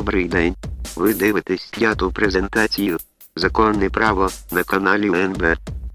Добрий день. Ви дивитесь п'яту презентацію Законне право на каналі НБ.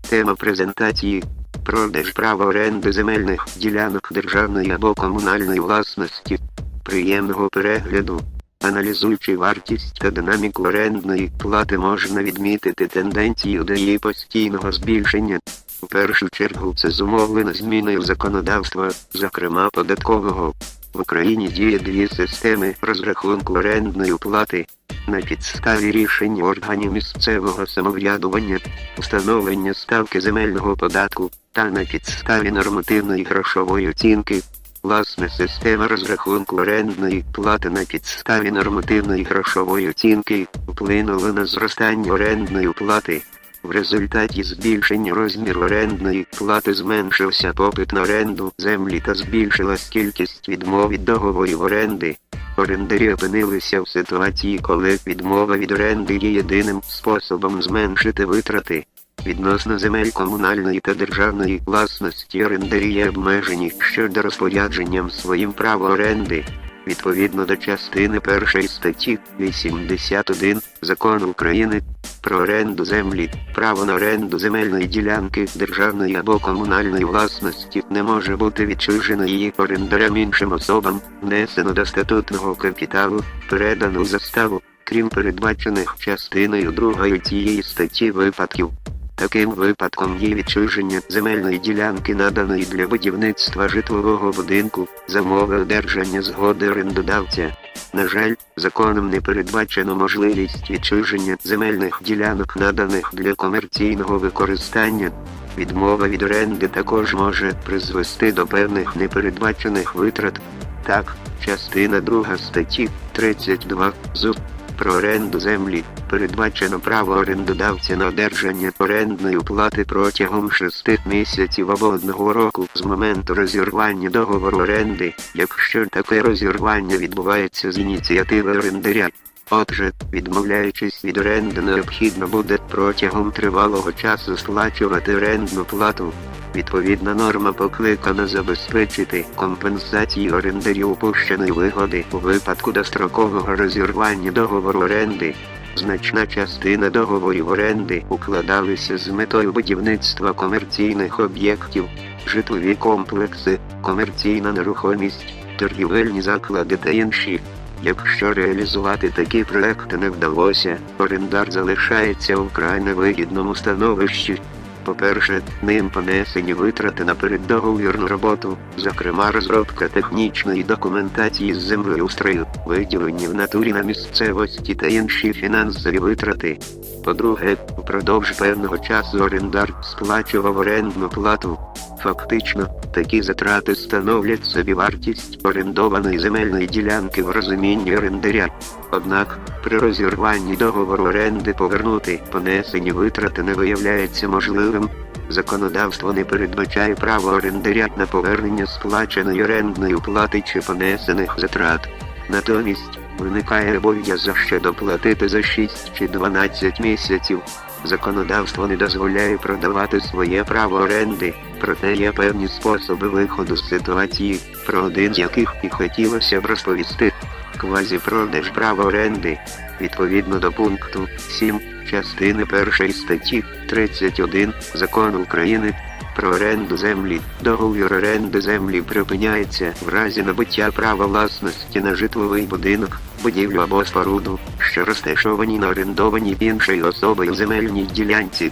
Тема презентації Продаж права оренди земельних ділянок державної або комунальної власності. Приємного перегляду. Аналізуючи вартість та динаміку орендної плати можна відмітити тенденцію до її постійного збільшення. У першу чергу це зумовлено зміною законодавства, зокрема податкового. В Україні діє дві системи розрахунку орендної плати на підставі рішень органів місцевого самоврядування, встановлення ставки земельного податку та на підставі нормативної грошової оцінки. Власне, система розрахунку орендної плати на підставі нормативної грошової оцінки вплинула на зростання орендної плати. В результаті збільшення розміру орендної плати зменшився попит на оренду землі та збільшилась кількість відмов від договорів оренди. Орендарі опинилися в ситуації, коли відмова від оренди є єдиним способом зменшити витрати. Відносно земель комунальної та державної власності орендарі є обмежені щодо розпорядженням своїм право оренди. Відповідно до частини першої статті 81 Закону України про оренду землі, право на оренду земельної ділянки державної або комунальної власності не може бути відчужено її орендарем іншим особам, внесено до статутного капіталу, передано в заставу, крім передбачених частиною другої цієї статті випадків. Таким випадком є відчуження земельної ділянки, наданої для будівництва житлового будинку, за мови одержання згоди орендодавця. На жаль, законом не передбачено можливість відчуження земельних ділянок, наданих для комерційного використання. Відмова від оренди також може призвести до певних непередбачених витрат. Так, частина 2 статті 32 ЗУ про оренду землі передбачено право орендодавця на одержання орендної плати протягом шести місяців або одного року з моменту розірвання договору оренди, якщо таке розірвання відбувається з ініціативи орендаря. Отже, відмовляючись від оренди, необхідно буде протягом тривалого часу сплачувати орендну плату. Відповідна норма покликана забезпечити компенсацію орендарю упущеної вигоди у випадку дострокового розірвання договору оренди. Значна частина договорів оренди укладалися з метою будівництва комерційних об'єктів, житлові комплекси, комерційна нерухомість, торгівельні заклади та інші. Якщо реалізувати такі проекти не вдалося, орендар залишається у вкрай невигідному становищі. По-перше, ним понесені витрати на переддоговірну роботу, зокрема розробка технічної документації з землеустрою, виділені в натурі на місцевості та інші фінансові витрати. По-друге, впродовж певного часу орендар сплачував орендну плату. Фактично, такі затрати становлять собі вартість орендованої земельної ділянки в розумінні орендаря. Однак, при розірванні договору оренди повернути понесені витрати не виявляється можливим. Законодавство не передбачає право орендаря на повернення сплаченої орендної плати чи понесених затрат. Натомість виникає обов'язок ще доплатити за 6 чи 12 місяців. Законодавство не дозволяє продавати своє право оренди, проте є певні способи виходу з ситуації, про один з яких і хотілося б розповісти. Квазіпродаж права оренди відповідно до пункту 7 частини 1 статті 31 Закону України про оренду землі. Договір оренди землі припиняється в разі набуття права власності на житловий будинок, будівлю або споруду, що розташовані на орендованій іншою особою земельній ділянці.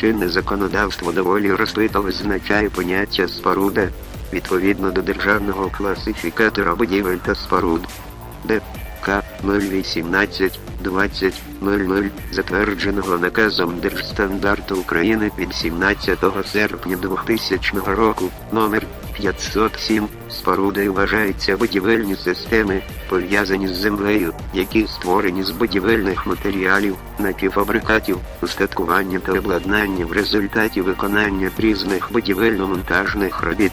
Чинне законодавство доволі розпито визначає поняття споруда відповідно до державного класифікатора будівель та споруд. ДК 018 2000 затвердженого наказом Держстандарту України від 17 серпня 2000 року номер 507 спорудою вважаються будівельні системи, пов'язані з землею, які створені з будівельних матеріалів, напівфабрикатів, устаткування та обладнання в результаті виконання різних будівельно-монтажних робіт.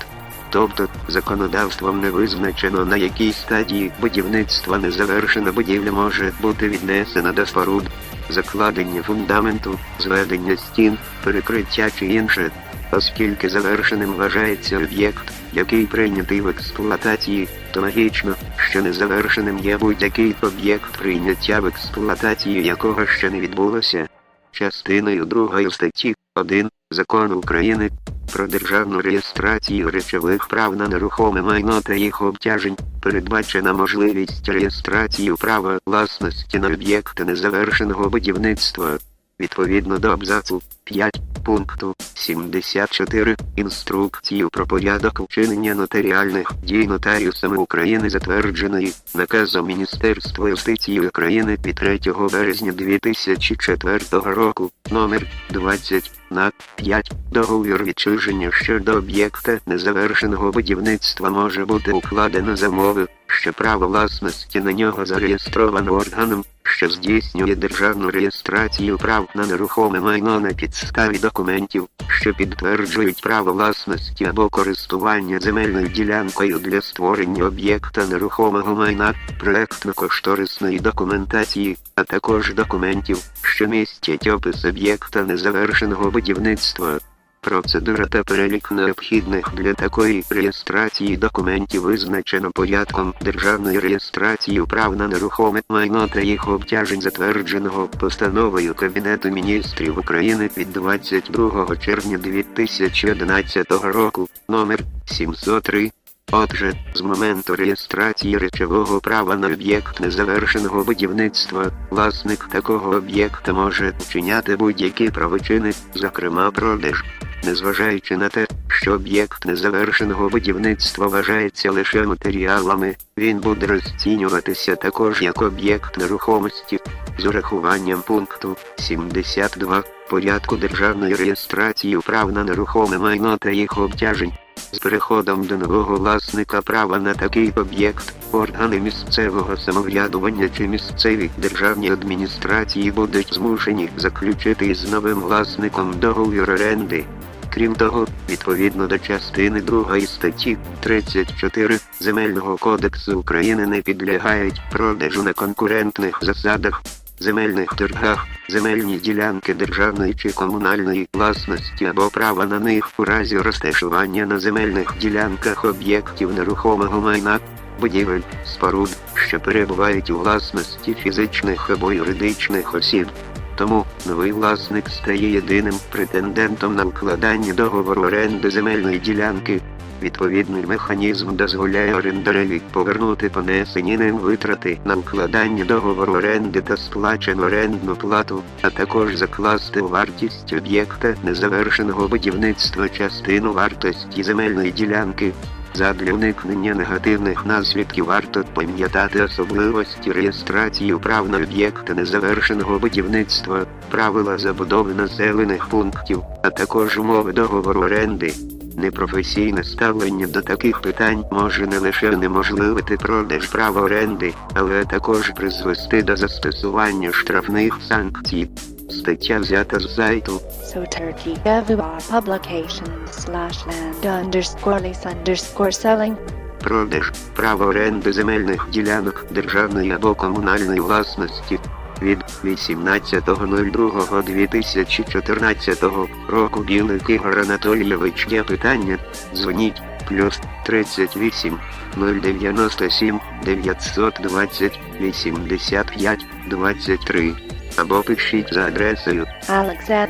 Тобто законодавством не визначено на якій стадії будівництва незавершена будівля може бути віднесена до споруд, закладення фундаменту, зведення стін, перекриття чи інше, оскільки завершеним вважається об'єкт, який прийнятий в експлуатації, то логічно, що незавершеним є будь-який об'єкт прийняття в експлуатацію якого ще не відбулося. Частиною 2 статті 1 Закону України про державну реєстрацію речових прав на нерухоме майно та їх обтяжень передбачена можливість реєстрації права власності на об'єкти незавершеного будівництва. Відповідно до абзацу 5 пункту 74 інструкцію про порядок вчинення нотаріальних дій нотаріусами України затвердженої наказом Міністерства юстиції України від 3 березня 2004 року номер 20 на 5 договір відчуження щодо об'єкта незавершеного будівництва може бути укладено за мови, що право власності на нього зареєстровано органом, що здійснює державну реєстрацію прав на нерухоме майно на підставі документів, що підтверджують право власності або користування земельною ділянкою для створення об'єкта нерухомого майна, проектно-кошторисної документації, а також документів, що містять опис об'єкта незавершеного будівництва. Процедура та перелік необхідних для такої реєстрації документів визначено порядком державної реєстрації прав на нерухоме майно та їх обтяжень затвердженого постановою Кабінету міністрів України від 22 червня 2011 року номер 703. Отже, з моменту реєстрації речового права на об'єкт незавершеного будівництва, власник такого об'єкта може вчиняти будь-які правочини, зокрема продаж. Незважаючи на те, що об'єкт незавершеного будівництва вважається лише матеріалами, він буде розцінюватися також як об'єкт нерухомості з урахуванням пункту 72 порядку державної реєстрації прав на нерухоме майно та їх обтяжень. З переходом до нового власника права на такий об'єкт, органи місцевого самоврядування чи місцеві державні адміністрації будуть змушені заключити із новим власником договір оренди. Крім того, відповідно до частини 2 статті 34 Земельного кодексу України не підлягають продажу на конкурентних засадах, земельних торгах, земельні ділянки державної чи комунальної власності або права на них у разі розташування на земельних ділянках об'єктів нерухомого майна, будівель, споруд, що перебувають у власності фізичних або юридичних осіб. Тому новий власник стає єдиним претендентом на укладання договору оренди земельної ділянки. Відповідний механізм дозволяє орендареві повернути понесені ним витрати на укладання договору оренди та сплачену орендну плату, а також закласти у вартість об'єкта незавершеного будівництва частину вартості земельної ділянки. Задля уникнення негативних наслідків варто пам'ятати особливості реєстрації прав на об'єкти незавершеного будівництва, правила забудови населених пунктів, а також умови договору оренди. Непрофесійне ставлення до таких питань може не лише унеможливити продаж права оренди, але також призвести до застосування штрафних санкцій. Стаття взята з сайту. So Turkey Evuar publication slash land underscore lease underscore selling. Продаж право оренди земельних ділянок державної або комунальної власності від 18.02.2014 року Білик Ігор Анатолійович є питання. Дзвоніть плюс 38 097 920 85 23 або пишіть за адресою. Arshad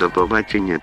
До побачення.